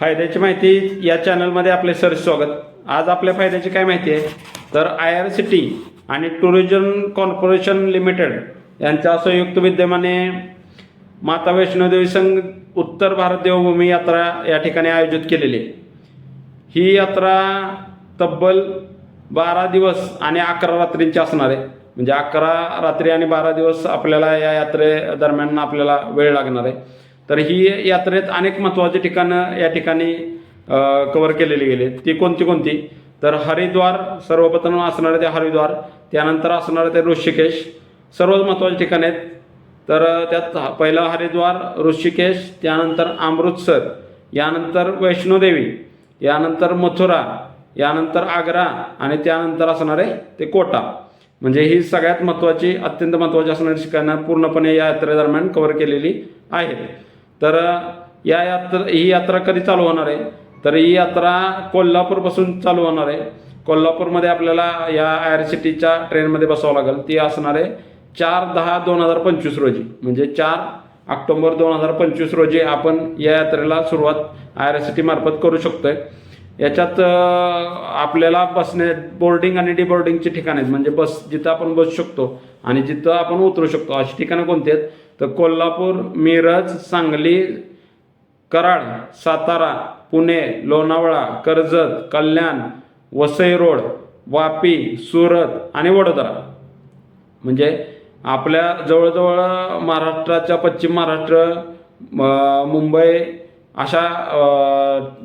फायद्याची माहिती या चॅनलमध्ये आपले सर स्वागत. आज आपल्या फायद्याची काय माहिती आहे? तर आय आर सी टी आणि टुरिझम कॉर्पोरेशन लिमिटेड यांच्या संयुक्त विद्यमाने माता वैष्णोदेवी संघ उत्तर भारत देवभूमी यात्रा या ठिकाणी आयोजित केलेली आहे. ही यात्रा तब्बल बारा दिवस आणि अकरा रात्रींची असणार आहे. म्हणजे अकरा रात्री आणि बारा दिवस आपल्याला या यात्रे दरम्यान आपल्याला वेळ लागणार आहे. तर ही यात्रेत अनेक महत्त्वाची ठिकाणं या ठिकाणी कवर केलेली गेली ती कोणती कोणती? तर हरिद्वार सर्वप्रथम असणारे ते हरिद्वार त्यानंतर असणारे ते ऋषिकेश. सर्वच महत्त्वाचे ठिकाण आहेत. तर त्यात पहिलं हरिद्वार ऋषिकेश त्यानंतर अमृतसर यानंतर वैष्णोदेवी यानंतर मथुरा यानंतर आग्रा आणि त्यानंतर असणारे ते कोटा. म्हणजे ही सगळ्यात महत्त्वाची अत्यंत महत्त्वाची असणारी ठिकाणं पूर्णपणे या यात्रेदरम्यान कव्हर केलेली आहेत. तर या यात्रा ही यात्रा कधी चालू होणार आहे? तर ही यात्रा कोल्हापूरपासून चालू होणार आहे. कोल्हापूरमध्ये आपल्याला या आय आर सी टीच्या ट्रेनमध्ये बसावं लागेल. ती असणार आहे चार दहा दोन हजार पंचवीस रोजी. म्हणजे चार ऑक्टोंबर दोन हजार पंचवीस रोजी आपण या यात्रेला सुरुवात आय आर सी टी मार्फत करू शकतोय. याच्यात आपल्याला बसणे बोर्डिंग आणि डिबोर्डिंगची ठिकाणं आहेत. म्हणजे बस जिथं आपण बसू शकतो आणि जिथं आपण उतरू शकतो. अशी ठिकाणं कोणती आहेत? तर कोल्हापूर मिरज सांगली कराड सातारा पुणे लोणावळा कर्जत कल्याण वसई रोड वापी सुरत आणि वडोदरा. म्हणजे आपल्या जवळजवळ महाराष्ट्राच्या पश्चिम महाराष्ट्र मुंबई अशा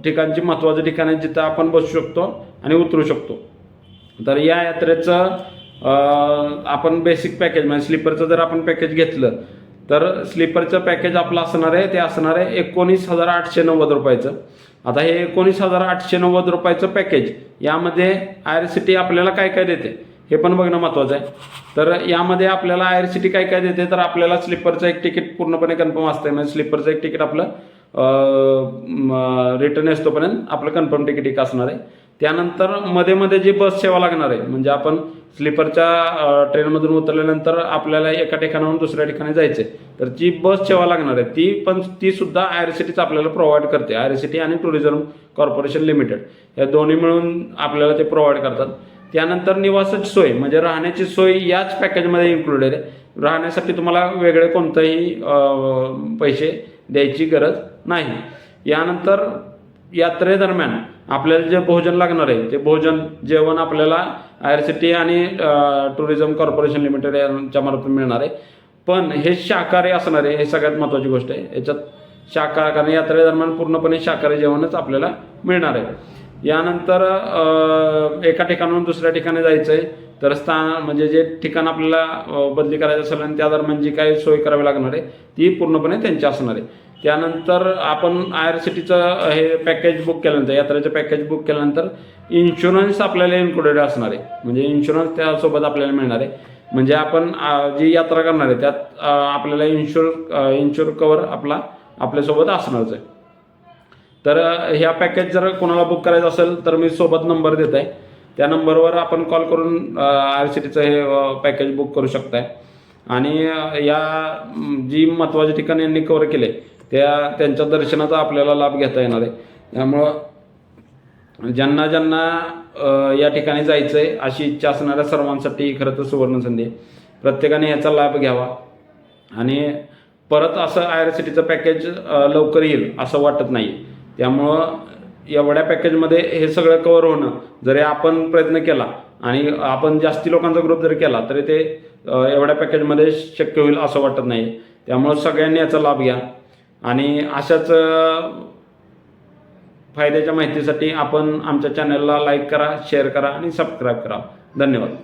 ठिकाणची महत्त्वाची ठिकाणं आहेत जिथं आपण बसू शकतो आणि उतरू शकतो. तर या यात्रेचं आपण बेसिक पॅकेज म्हणजे स्लीपरचं जर आपण पॅकेज घेतलं तर स्लीपरचं पॅकेज आपलं असणार आहे ते असणार आहे एकोणीस हजार आठशे नव्वद रुपयाचं. आता हे एकोणीस हजार आठशे नव्वद रुपयाचं पॅकेज यामध्ये आय आर सी टी आपल्याला काय काय देते? हे पण बघणं महत्त्वाचं आहे. तर यामध्ये आपल्याला आय आर सी टी काय काय देते? तर आपल्याला स्लीपरचं एक तिकीट पूर्णपणे कन्फर्म असतं म्हणजे स्लीपरचं एक तिकीट आपलं रिटर्न असतोपर्यंत आपलं कन्फर्म तिकीट एक असणार आहे. त्यानंतरमध्ये मध्ये जी बस सेवा लागणार आहे म्हणजे आपण स्लीपरच्या ट्रेनमधून उतरल्यानंतर आपल्याला एका ठिकाणाहून दुसऱ्या ठिकाणी जायचं आहे तर जी बस सेवा लागणार आहे ती पण ती सुद्धा आय आर सी टीच आपल्याला प्रोव्हाइड करते. आय आर सी टी आणि टुरिझम कॉर्पोरेशन लिमिटेड. या दोन्ही मिळून आपल्याला ते प्रोव्हाइड करतात. त्यानंतर निवासाची सोय म्हणजे राहण्याची सोय याच पॅकेजमध्ये इन्क्लुडेड आहे. राहण्यासाठी तुम्हाला वेगळे कोणतंही पैसे द्यायची गरज नाही. यानंतर यात्रेदरम्यान आपल्याला जे भोजन लागणार आहे ते भोजन जेवण आपल्याला आय आर सी टी आणि टुरिझम कॉर्पोरेशन लिमिटेड यांच्या मार्फत मिळणार आहे. पण हे शाकाहारी असणार आहे हे सगळ्यात महत्त्वाची गोष्ट आहे. याच्यात शाकाहार कारण यात्रेदरम्यान पूर्णपणे शाकाहारी जेवणच आपल्याला मिळणार आहे. यानंतर एका ठिकाणाहून दुसऱ्या ठिकाणी जायचं आहे तर स्थान म्हणजे जे ठिकाण आपल्याला बदली करायचं असेल आणि त्या दरम्यान जी काही सोय करावी लागणार आहे ती पूर्णपणे त्यांची असणार आहे. त्यानंतर आपण आय आर सी टीचं हे पॅकेज बुक केल्यानंतर यात्रेचं पॅकेज बुक केल्यानंतर इन्शुरन्स आपल्याला इन्क्लुडेड असणार आहे. म्हणजे इन्शुरन्स त्यासोबत आपल्याला मिळणार आहे. म्हणजे आपण जी यात्रा करणार आहे त्यात आपल्याला इन्शुर इन्शुर कवर आपला आपल्यासोबत असणारच आहे. तर ह्या पॅकेज जर कोणाला बुक करायचं असेल तर मी सोबत नंबर देत आहे. त्या नंबरवर आपण कॉल करून आर सी टीचं हे पॅकेज बुक करू शकताय. आणि या जी महत्त्वाची ठिकाणी यांनी कव्हर केले त्या त्यांच्या दर्शनाचा आपल्याला लाभ घेता येणार आहे. त्यामुळं ज्यांना ज्यांना या ठिकाणी जायचं आहे अशी इच्छा असणाऱ्या सर्वांसाठी खरं तर सुवर्णसंधी आहे. प्रत्येकाने याचा लाभ घ्यावा. आणि परत असं आय आर सी टीचं पॅकेज लवकर येईल असं वाटत नाही. त्यामुळं एवढ्या पॅकेजमध्ये हे सगळं कवर होणं जरी आपण प्रयत्न केला आणि आपण जास्ती लोकांचा ग्रुप जरी केला तरी ते एवढ्या पॅकेजमध्ये शक्य होईल असं वाटत नाही. त्यामुळं सगळ्यांनी याचा लाभ घ्या. आणि अशाच फायद्याच्या माहितीसाठी आपण आमच्या चॅनलला लाईक करा शेअर करा आणि सबस्क्राईब करा. धन्यवाद.